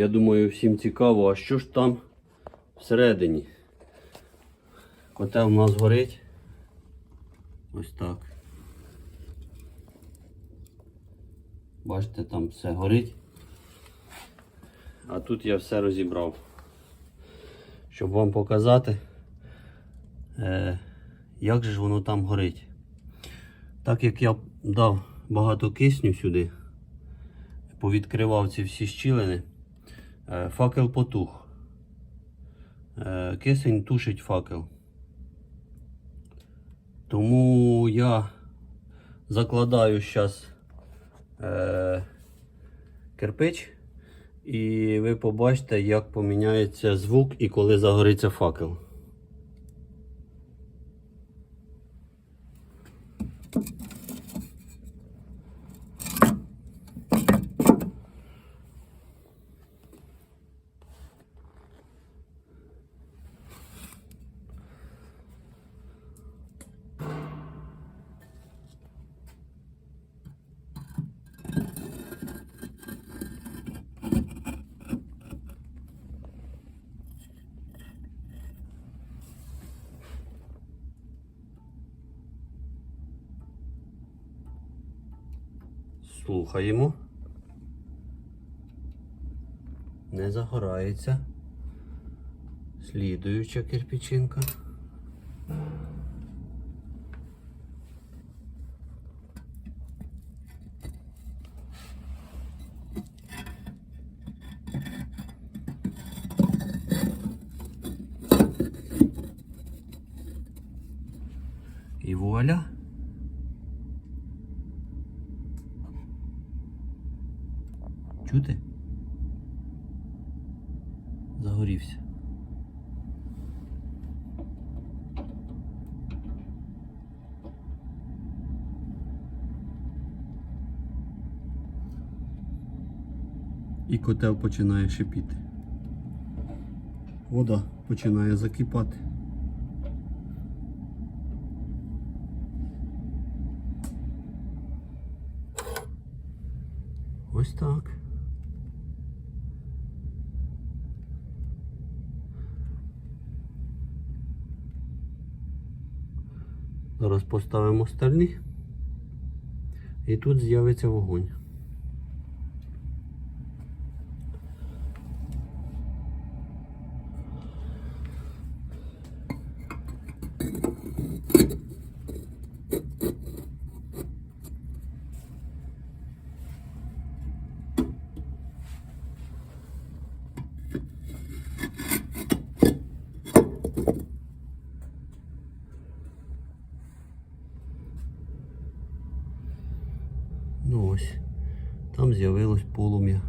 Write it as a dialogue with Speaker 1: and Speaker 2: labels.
Speaker 1: Я думаю, всім цікаво, а що ж там всередині? Котел у нас горить. Ось так. Бачите, там все горить. А тут я все розібрав. Щоб вам показати, е, як же ж воно там горить. Так як я дав багато кисню сюди, повідкривав ці всі щілини, факел потух. Е, кисень тушить факел. Тому я закладаю зараз е, кирпич, і ви побачите, як поміняється звук і коли загориться факел. Слухаємо. Не загорається. Слідуюча кирпичинка. І вуаля. Чути? Загорівся. І котел починає шипіти. Вода починає закипати. Ось так. Зараз поставимо стальні. І тут з'явиться вогонь. Ну ось, там з'явилось полум'я.